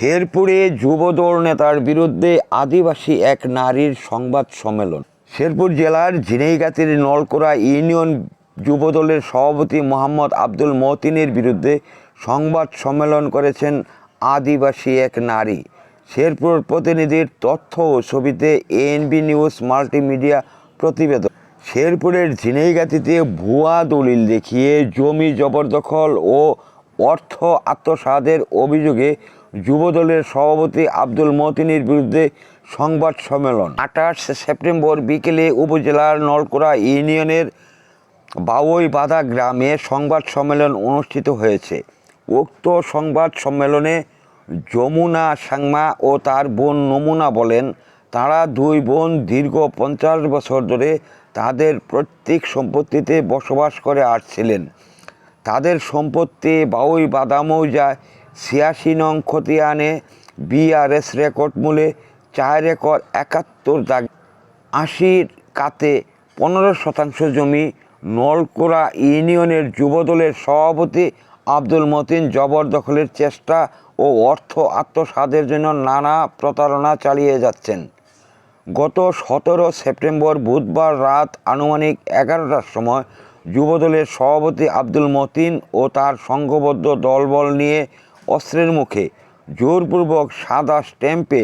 শেরপুরে যুবদল নেতার বিরুদ্ধে আদিবাসী এক নারীর সংবাদ সম্মেলন। শেরপুর জেলার ঝিনাইগাতির নলকোড়া ইউনিয়ন যুবদলের সভাপতি মোহাম্মদ আব্দুল মতিনের বিরুদ্ধে সংবাদ সম্মেলন করেছেন আদিবাসী এক নারী। শেরপুর প্রতিনিধির তথ্য ও ছবিতে এএনবি নিউজ মাল্টিমিডিয়া প্রতিবেদন। শেরপুরের ঝিনাইগাতিতে ভুয়া দলিল দেখিয়ে জমি জবরদখল ও অর্থ আত্মসাদের অভিযোগে যুবদলের সভাপতি আব্দুল মতিনের বিরুদ্ধে সংবাদ সম্মেলন। আঠাশ সেপ্টেম্বর বিকেলে উপজেলার নলকোড়া ইউনিয়নের বাউই বাধা গ্রামে সংবাদ সম্মেলন অনুষ্ঠিত হয়েছে। উক্ত সংবাদ সম্মেলনে যমুনা সাংমা ও তার বোন নমুনা বলেন, তারা দুই বোন দীর্ঘ পঞ্চাশ বছর ধরে তাদের প্রত্যেক সম্পত্তিতে বসবাস করে আসছিলেন। তাদের সম্পত্তি বাউই বাদা মৌজায় ছিয়াশি নং খতিয়ানে বিআরএস রেকর্ড মূলে চার একর একাত্তর দাগ, আশির কাতে পনেরো শতাংশ জমি নলকোড়া ইউনিয়নের যুবদলের সভাপতি আব্দুল মতিন জবরদখলের চেষ্টা ও অর্থ আত্মসাদের জন্য নানা প্রতারণা চালিয়ে যাচ্ছেন। গত সতেরো সেপ্টেম্বর বুধবার রাত আনুমানিক এগারোটার সময় যুবদলের সভাপতি আব্দুল মতিন ও তার সংঘবদ্ধ দলবল নিয়ে অস্ত্রের মুখে। জোরপূর্বক সাদা স্ট্যাম্পে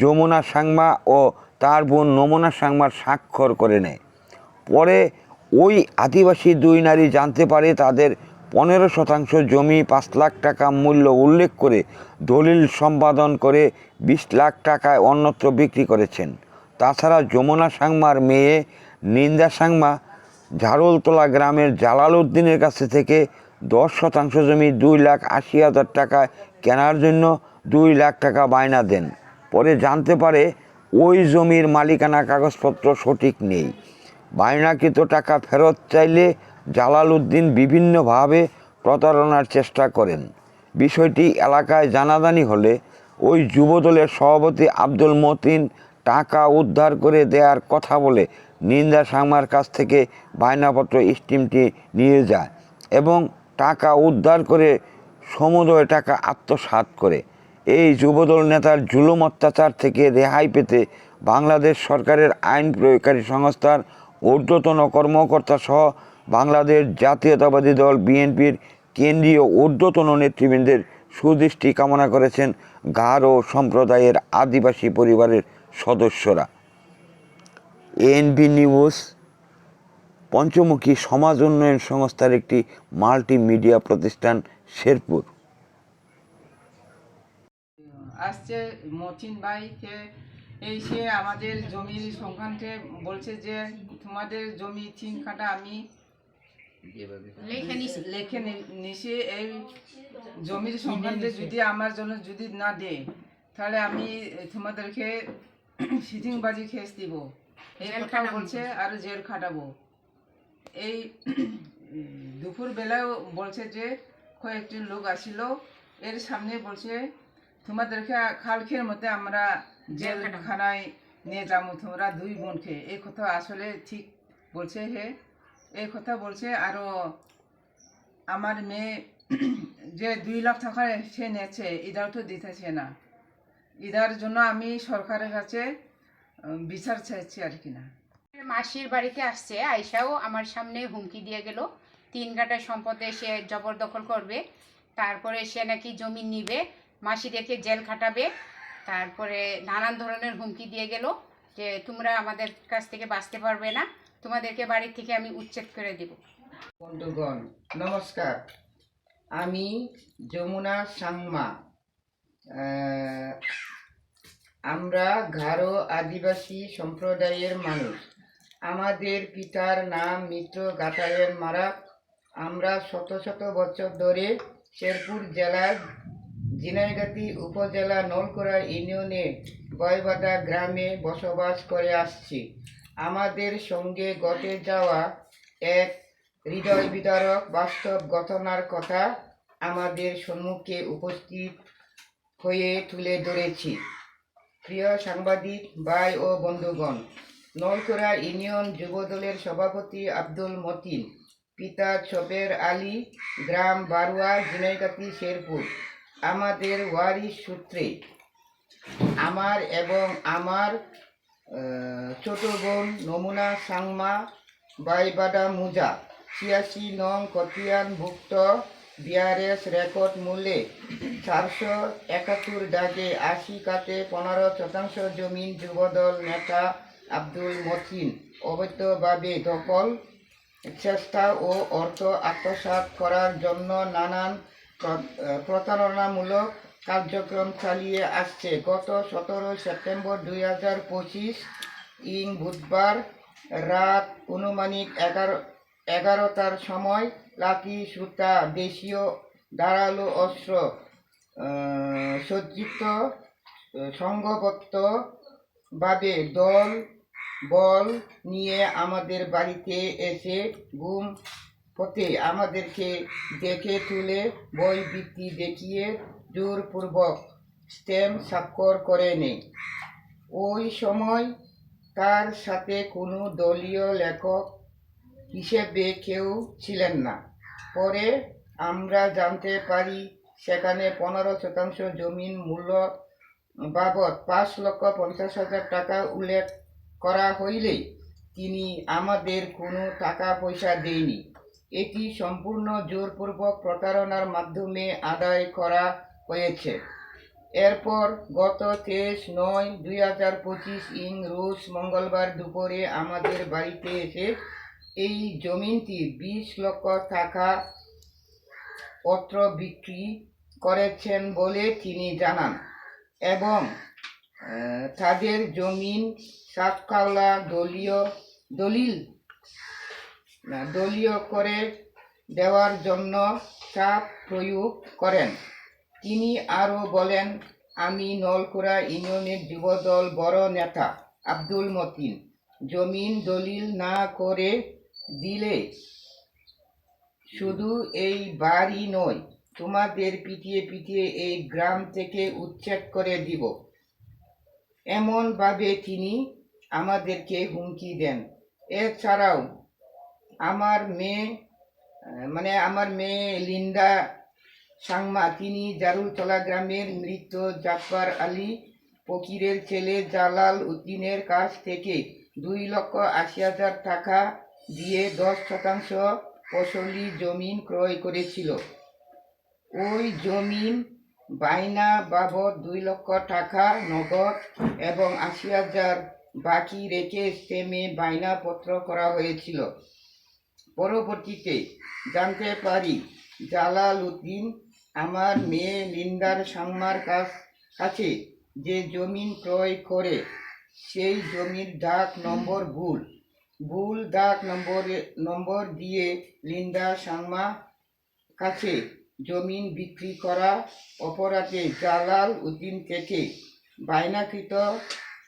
যমুনা সাংমা ও তার বোন নমুনা সাংমার স্বাক্ষর করে নেয়। পরে ওই আদিবাসী দুই নারী জানতে পারে তাদের পনেরো শতাংশ জমি, পাঁচ লাখ টাকা মূল্য উল্লেখ করে দলিল সম্পাদন করে বিশ লাখ টাকায় অন্যত্র বিক্রি করেছেন। তাছাড়া যমুনা সাংমার মেয়ে নিন্দা সাংমা ঝাড়ুলতলা গ্রামের জালাল উদ্দিনের কাছে থেকে দশ শতাংশ জমি দুই লাখ আশি হাজার টাকায় কেনার জন্য দুই লাখ টাকা বায়না দেন। পরে জানতে পারে ওই জমির মালিকানা কাগজপত্র সঠিক নেই। বায়নাকৃত টাকা ফেরত চাইলে জালাল উদ্দিন বিভিন্নভাবে প্রতারণার চেষ্টা করেন। বিষয়টি এলাকায় জানাজানি হলে ওই যুবদলের সভাপতি আব্দুল মতিন টাকা উদ্ধার করে দেওয়ার কথা বলে নিন্দা সাংমার কাছ থেকে বায়নাপত্র স্টিমটি নিয়ে যায় এবং টাকা উদ্ধার করে সমুদয় টাকা আত্মসাৎ করে। এই যুবদল নেতার জুলুম অত্যাচার থেকে রেহাই পেতে বাংলাদেশ সরকারের আইন প্রয়োগকারী সংস্থার ঊর্ধ্বতন কর্মকর্তা সহ বাংলাদেশ জাতীয়তাবাদী দল বিএনপির কেন্দ্রীয় ঊর্ধ্বতন নেতৃবৃন্দের সুদৃষ্টি কামনা করেছেন গারো সম্প্রদায়ের আদিবাসী পরিবারের সদস্যরা। এএনবি নিউজ পঞ্চমুখী সমাজ উন্নয়ন সংস্থার একটি মাল্টিমিডিয়া প্রতিষ্ঠান শেরপুর। আসছে মচিন ভাইকে এই সে আমাদের জমির সংক্রান্তে বলছে যে তোমাদের জমি তিন কাটা আমি লেখে নি- নিছি। এই জমির সংক্রান্তে যদি আমার জন্য যদি না দেয় তাহলে আমি তোমাদেরকে সিটিংবাজি খেস দিব। এই কথা বলছে আর জেল খাটাবো। এই দুপুর বেলাও বলছে যে কয়েকটি লোক আসিল। এর সামনে বলছে তোমাদেরকে খালখের মধ্যে আমরা জেলখানায় নিয়ে যাব তোমরা দুই বোনকে। এই কথা আসলে ঠিক বলছে হে। এই কথা বলছে আরও আমার মেয়ে যে দুই লাখ টাকা সে নেছে এটাও তো দিতেছে না। এটার জন্য আমি সরকারের কাছে বিচার চাইছি আর কি না। মাসির বাড়িতে আসছে আয়সাও আমার সামনে হুমকি দিয়ে গেল। তিন কাটা সম্পদে সে জবরদখল করবে, তারপরে সে নাকি জমি নিবে মাসিদেরকে জেল খাটাবে, তারপরে নানান ধরনের হুমকি দিয়ে গেল যে তোমরা আমাদের কাছ থেকে বাঁচতে পারবে না, তোমাদেরকে বাড়ি থেকে আমি উচ্ছেদ করে দেব। বন্ধুগণ, নমস্কার। আমি যমুনা সাংমা। আমরা গারো আদিবাসী সম্প্রদায়ের মানুষ। আমাদের পিতার নাম মিত্র গাতায়ের মারা। আমরা শত শত বছর ধরে শেরপুর জেলার ঝিনাইগাতি উপজেলা নলকোড়া ইউনিয়নে বয়বাটা গ্রামে বসবাস করে আসছি। আমাদের সঙ্গে ঘটে যাওয়া এক হৃদয় বিদারক বাস্তব ঘটনার কথা আমাদের সম্মুখে উপস্থিত হয়ে তুলে ধরেছি। প্রিয় সাংবাদিক, ভাই ও বন্ধুগণ নলকোড়া ইউনিয়ন যুবদলের সভাপতি আব্দুল মতিন, পিতা ছপের আলী, গ্রাম বারুয়া জিনাইকাতি শেরপুর। আমাদের ওয়ারিশ সূত্রে আমার এবং আমার ছোট বোন নমুনা সাংমা, বাইবাডা মুজা, ছিয়াশি নং কতিয়ান ভুক্ত বিআরএস রেকর্ড মূল্যে চারশো একাত্তর ডাকে আশি কাতে পনেরো শতাংশ জমিন যুবদল নেতা আব্দুল মতিন। অবৈধভাবে দখল চেষ্টা ও অর্থ আত্মসাৎ করার জন্য নানান প্র- প্রতারণামূলক কার্যক্রম চালিয়ে আসছে। গত সতেরো সেপ্টেম্বর দুই হাজার পঁচিশ ইং বুধবার রাত অনুমানিক এগারো এগারোটার সময় লাকি সুতা দেশীয় ধারালো অস্ত্র সজ্জিত আহ, সংঘবদ্ধ ভাবে দল বল নিয়ে আমাদের বাড়িতে এসে ঘুম পথে আমাদেরকে দেখে তুলে বই বৃত্তি দেখিয়ে জোরপূর্বক স্ট্যাম্প স্বাক্ষর করে নেয় ওই সময় তার সাথে কোনো দলীয় লেখক হিসেবে কেউ ছিলেন না। পরে আমরা জানতে পারি সেখানে পনেরো শতাংশ জমিন মূল্য বাবদ পাঁচ লক্ষ পঞ্চাশ হাজার টাকা উল্লেখ করা হইলে তিনি আমাদের কোনো টাকা পয়সা দেয়নি এটি সম্পূর্ণ জোরপূর্বক প্রতারণার মাধ্যমে আদায় করা হয়েছে। এরপর গত তেইশ নয় দুই হাজার পঁচিশ ইং রোজ মঙ্গলবার দুপুরে আমাদের বাড়িতে এসে এই জমিনটি বিশ লক্ষ টাকা পত্র বিক্রি করেছেন বলে তিনি জানান এবং তাদের জমিন সাতকাওলা দলীয়, দলিল দলীয় করে দেওয়ার জন্য চাপ প্রয়োগ করেন। তিনি আরও বলেন, আমি নলকুড়া ইউনিয়নের যুবদল বড় নেতা আব্দুল মতিন। জমিন দলিল না করে দিলে শুধু এই বাড়ি নয়, তোমাদের পিটিয়ে পিটিয়ে এই গ্রাম থেকে উচ্ছেদ করে দিব। এমনভাবে তিনি আমাদেরকে হুমকি দেন। এছাড়াও আমার মেয়ে মানে আমার মেয়ে লিন্ডা সাংমা, তিনি জারুলতলা গ্রামের মৃত জাফর আলী ফকিরের ছেলে জালাল উদ্দিনের কাছ থেকে দুই লক্ষ আশি হাজার টাকা দিয়ে দশ শতাংশ ফসলি জমিন ক্রয় করেছিল। ওই জমিন বাইনা বাবদ দুই লক্ষ টাকা নগদ এবং আশি হাজার বাকি রেখে স্টেমে বাইনা পত্র করা হয়েছিল। পরবর্তীতে জানতে পারি, জালাল উদ্দিন আমার মেয়ে লিন্দার সাংমার কাছ কাছে যে জমিন ক্রয় করে, সেই জমির ডাক নম্বর ভুল। ভুল ডাক নম্বর নম্বর দিয়ে লিন্ডা সাংমা কাছে জমিন বিক্রি করা অপরাধে জালাল উদ্দিন থেকে বায়নাকৃত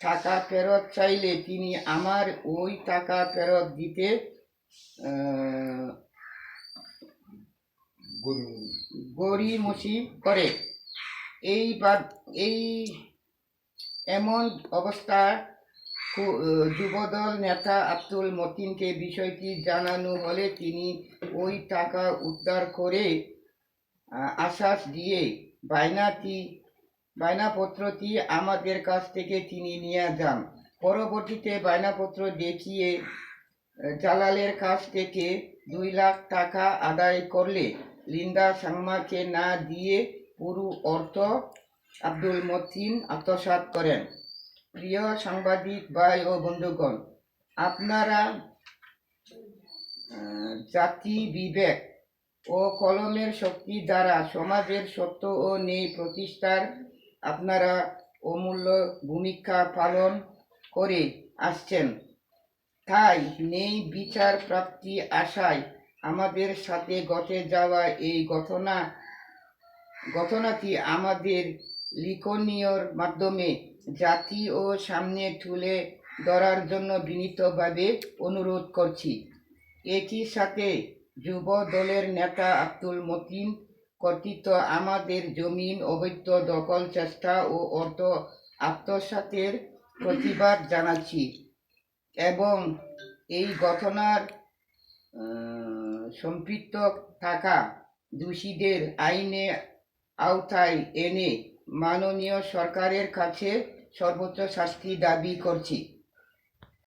টাকা ফেরত চাইলে তিনি আমার ওই টাকা ফেরত দিতে গড়িমসি করে। এই বাদ, এই এমন অবস্থা যুবদল নেতা আব্দুল মতিনকে বিষয়টি জানানো হলে তিনি ওই টাকা উদ্ধার করে আশ্বাস দিয়ে বায়নাটি বায়নাপত্রটি আমাদের কাছ থেকে তিনি নিয়ে যান। পরবর্তীতে বায়নাপত্র দেখিয়ে জালালের কাছ থেকে দুই লাখ টাকা আদায় করলে লিন্ডা সাংমাকে না দিয়ে পুরো অর্থ আব্দুল মতিন আত্মসাৎ করেন। প্রিয় সাংবাদিক ভাই ও বন্ধুগণ, আপনারা জাতি বিবেক ও কলমের শক্তি দ্বারা সমাজের সত্য ও ন্যায় প্রতিষ্ঠার আপনারা অমূল্য ভূমিকা পালন করে আসছেন। তাই নেই বিচার প্রাপ্তি আশায় আমাদের সাথে ঘটে যাওয়া এই ঘটনা, ঘটনাটি আমাদের লিখনীয়র মাধ্যমে জাতি ও সামনে তুলে ধরার জন্য বিনীতভাবে অনুরোধ করছি। একই সাথে যুব দলের নেতা আব্দুল মতিন কর্তৃত্ব আমাদের জমিন অবৈধ, দখল, চেষ্টা ও অর্থ আত্মসাতের প্রতিবাদ জানাচ্ছি। এবং এই ঘটনার সম্পৃক্ত থাকা দোষীদের আইনে আওতায় এনে মাননীয় সরকারের কাছে সর্বোচ্চ শাস্তি দাবি করছি।